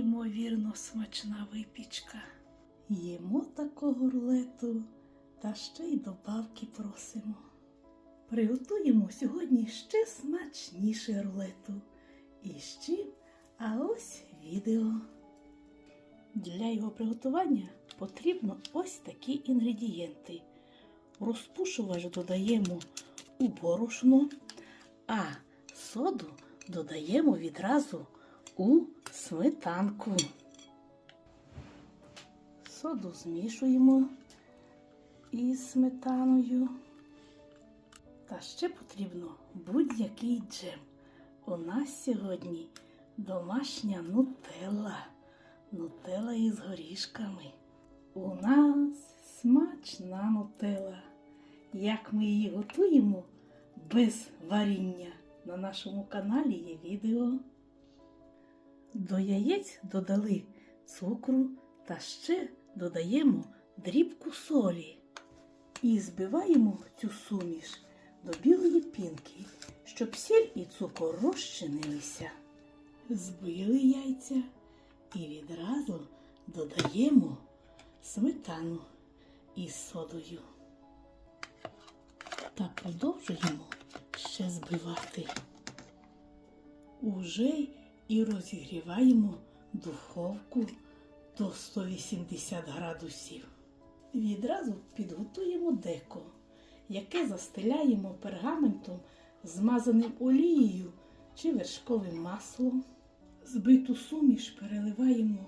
неймовірно смачна випічка. Їмо такого рулету та ще й добавки просимо. Приготуємо сьогодні ще смачніше рулету. І чим? А ось відео. Для його приготування потрібно ось такі інгредієнти. Розпушувач додаємо у борошно, а соду додаємо відразу у сметанку. Соду змішуємо із сметаною. Та ще потрібно будь-який джем. У нас сьогодні домашня нутелла. Нутелла із горішками. У нас смачна нутелла. Як ми її готуємо без варіння, на нашому каналі є відео. До яєць додали цукру та ще додаємо дрібку солі. І збиваємо цю суміш до білої пінки, щоб сіль і цукор розчинилися. Збили яйця і відразу додаємо сметану із содою. Та продовжуємо ще збивати. Уже і розігріваємо духовку до 180 градусів. Відразу підготуємо деко, яке застеляємо пергаментом, змазаним олією чи вершковим маслом. Збиту суміш переливаємо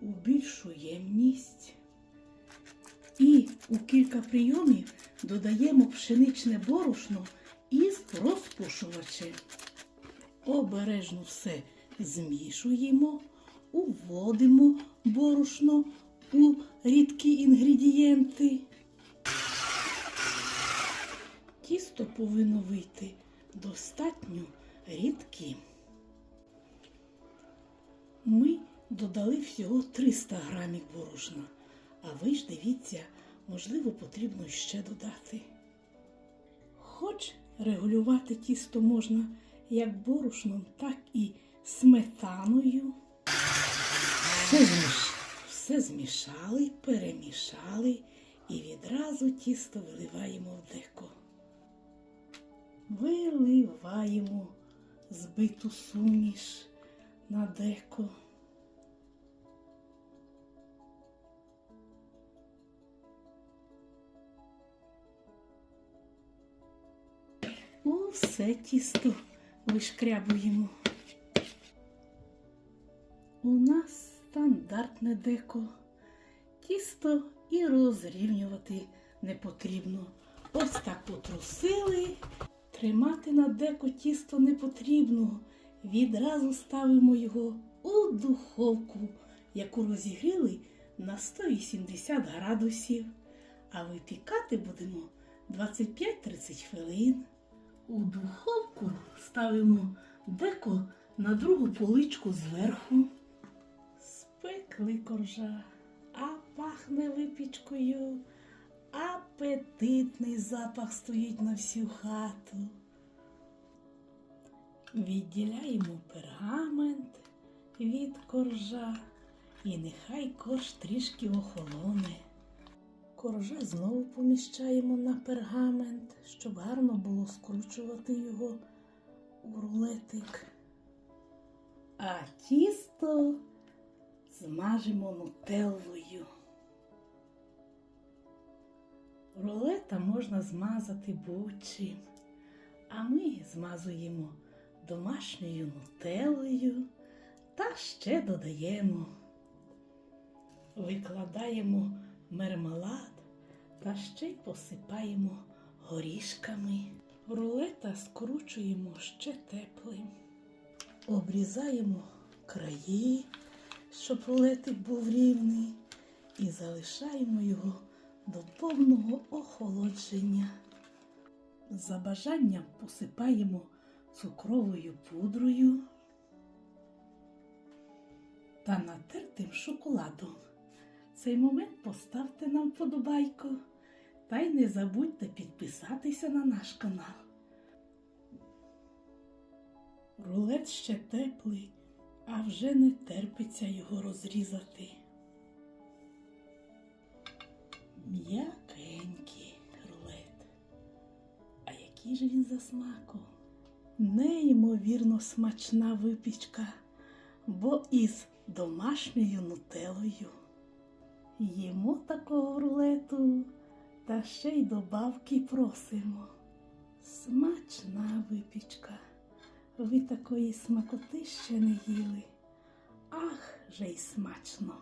у більшу ємність. І у кілька прийомів додаємо пшеничне борошно із розпушувачем. Обережно все змішуємо, уводимо борошно у рідкі інгредієнти. Тісто повинно вийти достатньо рідким. Ми додали всього 300 грамів борошна, а ви ж дивіться, можливо, потрібно ще додати. Хоч регулювати тісто можна як борошном, так і сметаною. Все, зміш... Все змішали, перемішали і відразу тісто виливаємо в деко. Виливаємо збиту суміш на деко. Усе тісто вишкрябуємо. Стандартне деко. Тісто і розрівнювати не потрібно. Ось так потрусили. Тримати на деко тісто не потрібно. Відразу ставимо його у духовку, яку розігріли на 180 градусів. А випікати будемо 25-30 хвилин. У духовку ставимо деко на другу поличку зверху. Спекли коржа, а пахне випічкою. Апетитний запах стоїть на всю хату. Відділяємо пергамент від коржа і нехай корж трішки охолоне. Коржа знову поміщаємо на пергамент, щоб гарно було скручувати його у рулетик. А тісто змажемо нутеллою. Рулета можна змазати будь-чим, а ми змазуємо домашньою нутеллою та ще додаємо, викладаємо мармелад та ще й посипаємо горішками. Рулета скручуємо ще теплим, обрізаємо краї, щоб рулетик був рівний, і залишаємо його до повного охолодження. За бажанням посипаємо цукровою пудрою та натертим шоколадом. Цей момент поставте нам вподобайку та й не забудьте підписатися на наш канал. Рулет ще теплий, а вже не терпиться його розрізати. М'якенький рулет. А який же він за смаком? Неймовірно смачна випічка, бо із домашньою нутелою. Їмо такого рулету та ще й добавки просимо. Смачна випічка. Ви такої смакоти ще не їли. Ах, же й смачно!